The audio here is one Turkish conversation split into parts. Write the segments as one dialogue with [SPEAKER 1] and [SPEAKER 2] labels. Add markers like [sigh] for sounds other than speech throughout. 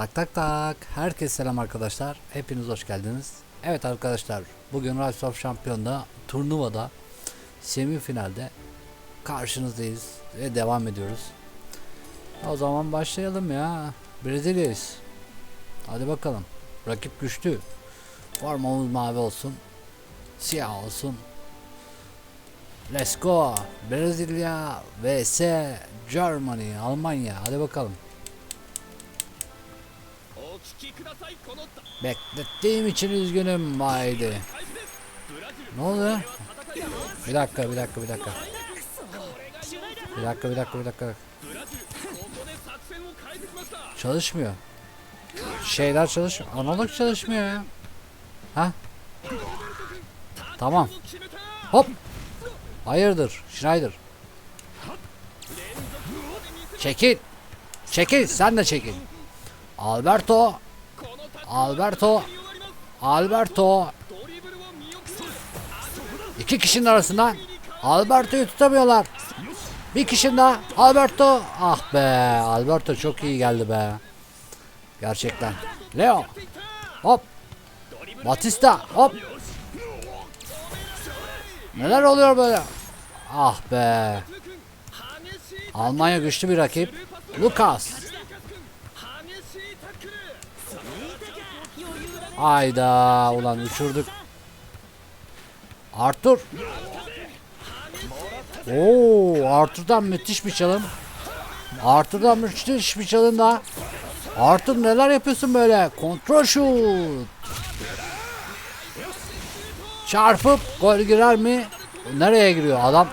[SPEAKER 1] Tak tak tak. Herkese selam arkadaşlar. Hepiniz hoş geldiniz. Evet arkadaşlar. Bugün Rise of Champion'da turnuvada semifinalde karşınızdayız ve devam ediyoruz. O zaman başlayalım ya. Brezilya'yız. Hadi bakalım. Rakip güçlü. Formamız mavi olsun. Siyah olsun. Let's go. Brezilya vs Germany, Almanya. Hadi bakalım. Beklettiğim için üzgünüm
[SPEAKER 2] Vaydi.
[SPEAKER 1] Ne
[SPEAKER 2] oldu?
[SPEAKER 1] Bir dakika, bir dakika, bir dakika. Bir dakika, bir dakika, bir dakika. Çalışmıyor. Şeyler çalışmıyor. Analog çalışmıyor ya. Ha? Tamam. Hop. Hayırdır Schneider. Çekil. Çekil sen de çekil. Alberto Alberto. Alberto. İki kişinin arasından Alberto'yu tutamıyorlar. Bir kişinin daha. Alberto. Ah be. Alberto çok iyi geldi be. Gerçekten. Leo. Hop. Batista. Hop. Neler oluyor böyle? Ah be. Almanya güçlü bir rakip. Lucas. Hayda ulan uçurduk. Arthur. Oo, Arthur'dan müthiş bir çalım. Arthur'dan müthiş bir çalım da. Arthur neler yapıyorsun böyle? Kontrol şut. Çarpıp gol girer mi? Nereye giriyor adam?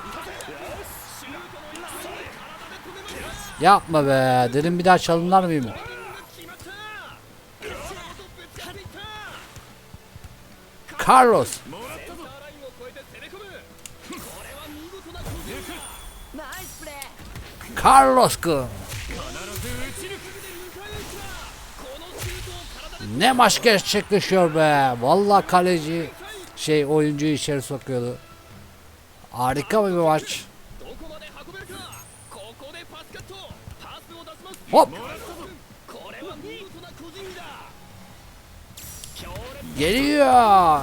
[SPEAKER 1] Yapma be. Dedim bir daha çalımlar mıyım? Carlos.
[SPEAKER 2] カ
[SPEAKER 3] ルロス
[SPEAKER 1] 君ね maç gerçekleşiyor be. Valla kaleci şey oyuncuyu içeri sokuyordu. Harika bir maç. Hop. Geliyor.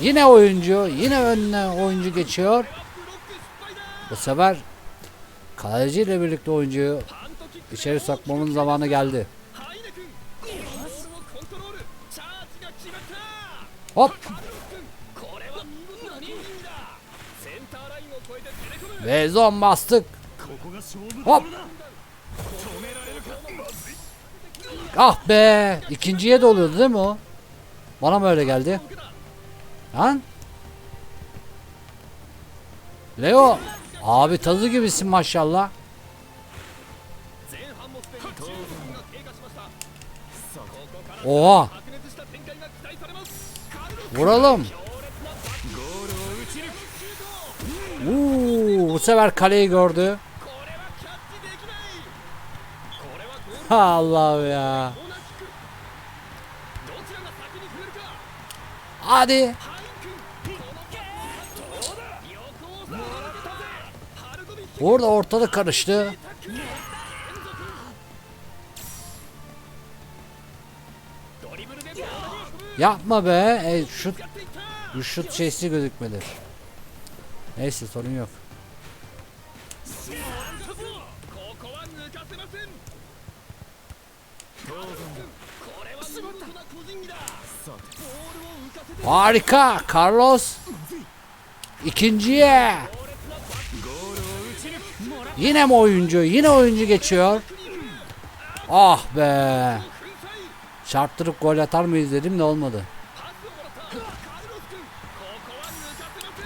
[SPEAKER 1] Yine oyuncu. Yine önüne oyuncu geçiyor. Bu sefer kaleci ile birlikte oyuncuyu içeri sokmamın zamanı geldi. Hop. Ve zon bastık. Hop. Ah be. İkinciye de oluyordu değil mi o? Bana mı öyle geldi? Lan. Leo. Abi tadı gibisin maşallah. Oha. Vuralım. Uuu, bu sefer kaleyi gördü. Allah'ım ya. Hadi. Orada ortalık karıştı. Yapma be. E, şut, şut şeysi gözükmedi. Neyse sorun yok. Harika Carlos. İkinciye. Yine mi oyuncu? Yine oyuncu geçiyor. Ah be. Çarptırıp gol atar mıyız dedim de olmadı.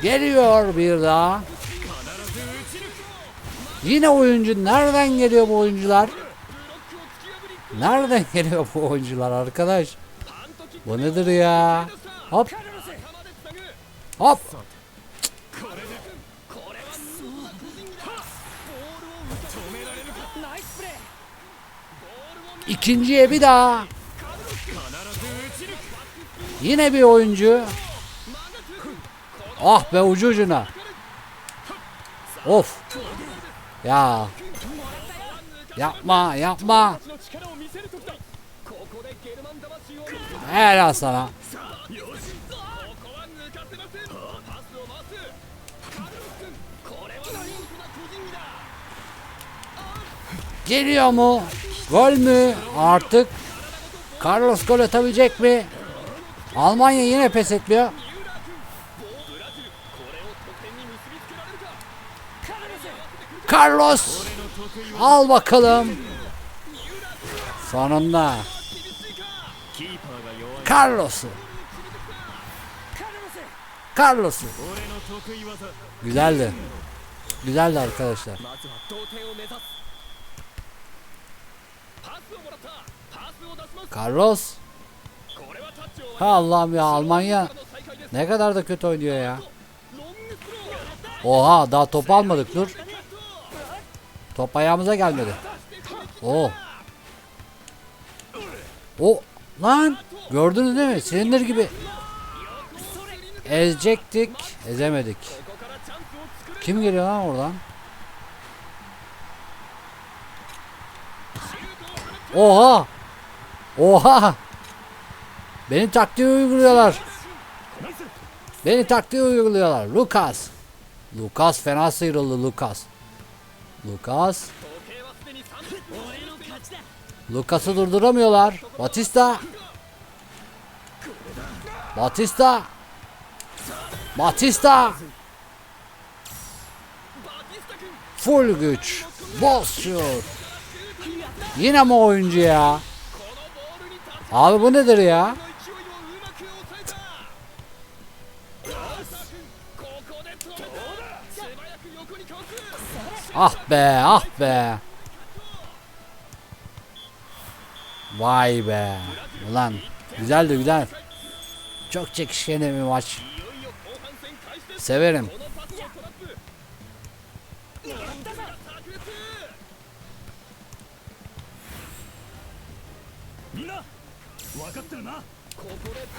[SPEAKER 1] Geliyor bir daha. Yine oyuncu. Nereden geliyor bu oyuncular? Nereden geliyor bu oyuncular arkadaş? Bu nedir ya? Hop. Hop. İkinciye bir daha. Yine bir oyuncu. Ah be ucu ucuna. Of. Ya. Yapma yapma. Helal sana. Geliyor mu? Gol mü? Artık Carlos gol atabilecek mi? Almanya yine pes etmiyor. Carlos al bakalım. Sonunda Carlos'u. Carlos'u. Güzeldi. Güzeldi arkadaşlar. Carlos. Ha Allah'ım ya Almanya ne kadar da kötü oynuyor ya. Oha daha top almadık dur. Top ayağımıza gelmedi. Oh. O oh. Lan gördünüz değil mi? Silindir gibi. Ezecektik. Ezemedik. Kim geliyor lan oradan? Oha! Oha! Beni taktiği uyguluyorlar. Beni taktiği uyguluyorlar. Lucas. Lucas fena sıyrıldı Lucas. Lucas. Lucas'ı durduramıyorlar. Batista. Batista. Batista. Full güç. Basıyor. Yine mi oyuncu ya? Abi bu nedir ya? Ah be, ah be. Vay be. Ulan güzel de güzel. Çok çekişkeli bir maç. Severim.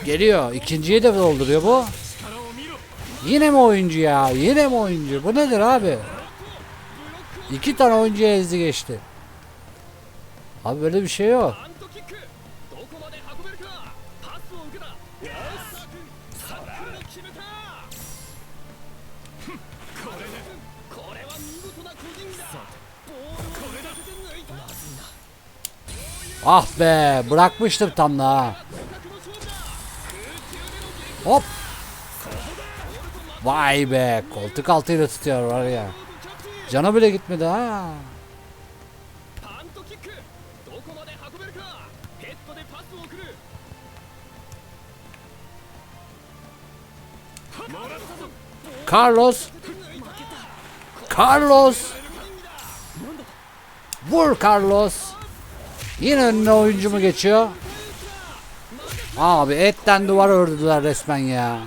[SPEAKER 1] Geliyor. İkinciyi de dolduruyor bu. Yine mi oyuncu ya? Yine mi oyuncu? Bu nedir abi? İki tane oyuncu ezdi geçti. Abi böyle bir şey yok. Ah be bırakmıştım tam da ha. Hop. Vay be koltuk altıyla tutuyor var ya. Cana bile gitmedi ha. Carlos. Carlos. Vur Carlos. Yine önüne oyuncu mu geçiyor? Abi etten duvar ördüler resmen ya.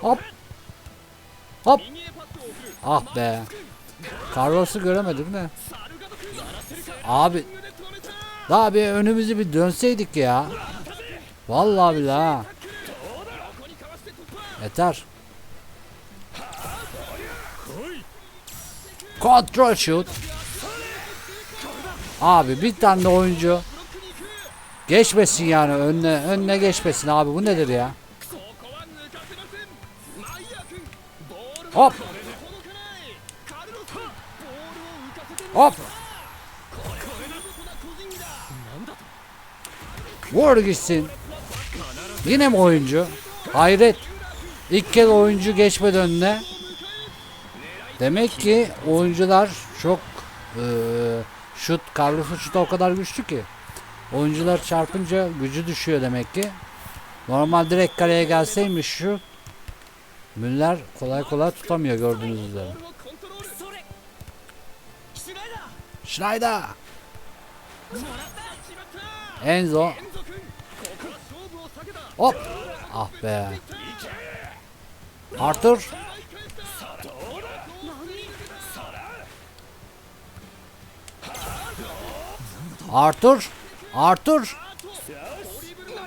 [SPEAKER 1] Hop. Hop. Ah be. Carlos'u göremedim
[SPEAKER 2] mi?
[SPEAKER 1] Abi. Daha bir önümüzü bir dönseydik ya. Vallahi bile ha. Yeter. Control shoot. Abi bir tane oyuncu geçmesin yani önüne önüne geçmesin abi bu nedir ya? Hop. Hop. Vur gitsin. Yine mi oyuncu? Hayret. İlk kez oyuncu geçmedi önüne. Demek ki oyuncular çok e, şut, Carlos'un şutu o kadar güçlü ki. Oyuncular çarpınca gücü düşüyor demek ki. Normal direkt kaleye gelseymiş şu. Müller kolay kolay tutamıyor gördüğünüz üzere. Schneider. Enzo. Hop. Ah be. Arthur. Arthur. Arthur.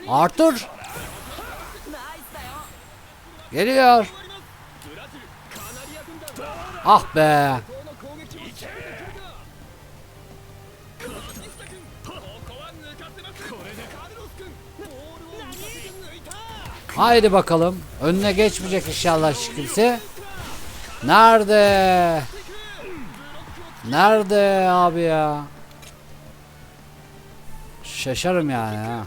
[SPEAKER 1] Arthur. Geliyor. Ah be. Haydi bakalım. Önüne geçmeyecek inşallah hiç kimse. Nerede? Nerede abi ya? Şaşarım yani ha.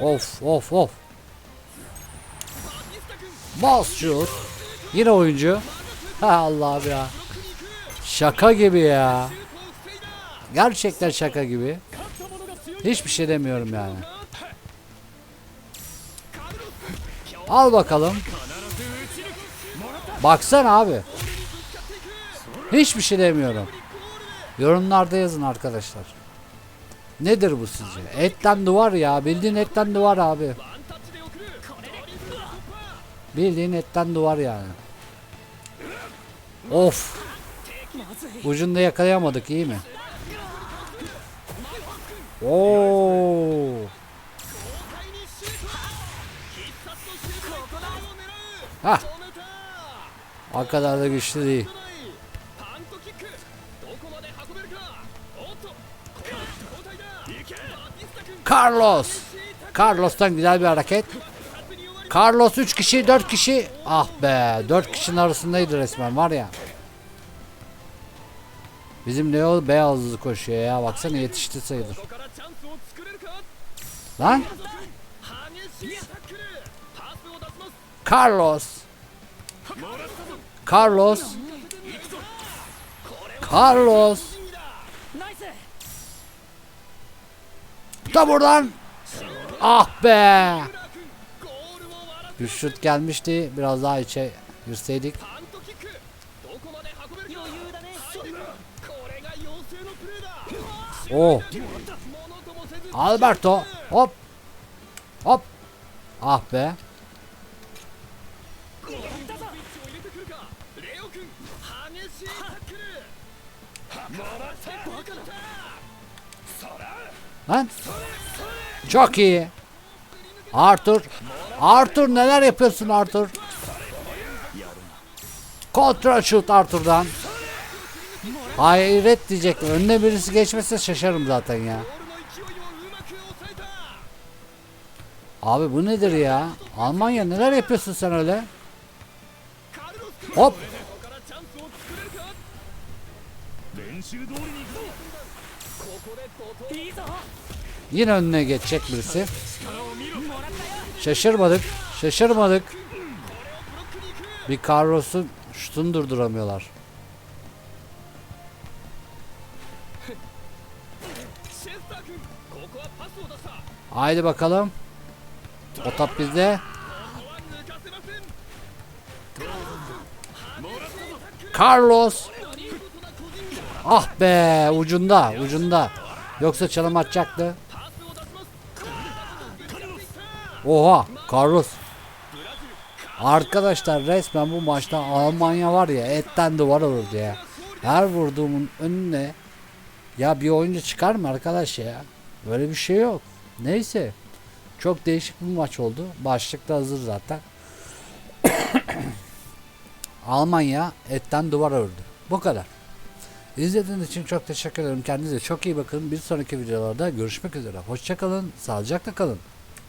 [SPEAKER 1] Of of of. Boss shoot. Yine oyuncu. Ha Allah abi ya. Şaka gibi ya. Gerçekten şaka gibi. Hiçbir şey demiyorum yani. Al bakalım. Baksana abi. Hiçbir şey demiyorum. Yorumlarda yazın arkadaşlar. Nedir bu sizce? Etten duvar ya. Bildiğin etten duvar abi. Bildiğin etten duvar yani. Of. Ucunda yakalayamadık iyi mi? Oo.
[SPEAKER 2] Ha.
[SPEAKER 1] O kadar da güçlü değil. Carlos. Carlos'tan güzel bir hareket. Carlos 3 kişi 4 kişi. Ah be 4 kişinin arasındaydı resmen var ya. Bizim Leo beyaz hızlı koşuyor ya. Baksana yetişti sayılır. Lan. Carlos. Carlos. Carlos. Da buradan. Ah be. Bir şut gelmişti. Biraz daha içe girseydik. Oh. Alberto. Hop. Hop. Ah be. Lan. Çok iyi. Arthur. Arthur neler yapıyorsun Arthur? Kontra şut Arthur'dan. Hayret diyecek. Önüne birisi geçmese şaşarım zaten ya. Abi bu nedir ya? Almanya neler yapıyorsun sen öyle? Hop Yine önüne geçecek birisi. Şaşırmadık. Şaşırmadık. Bir Carlos'un şutunu durduramıyorlar. Haydi bakalım. O top bizde. Carlos Ah be ucunda ucunda. Yoksa çalım atacaktı. Oha Carlos. Arkadaşlar resmen bu maçta Almanya var ya etten duvar olurdu ya. Her vurduğumun önüne ya bir oyuncu çıkar mı arkadaş ya? Böyle bir şey yok. Neyse. Çok değişik bir maç oldu. Başlık da hazır zaten. [coughs] Almanya etten duvar ördü. Bu kadar. İzlediğiniz için çok teşekkür ederim. Kendinize çok iyi bakın. Bir sonraki videolarda görüşmek üzere. Hoşçakalın. Sağlıcakla kalın.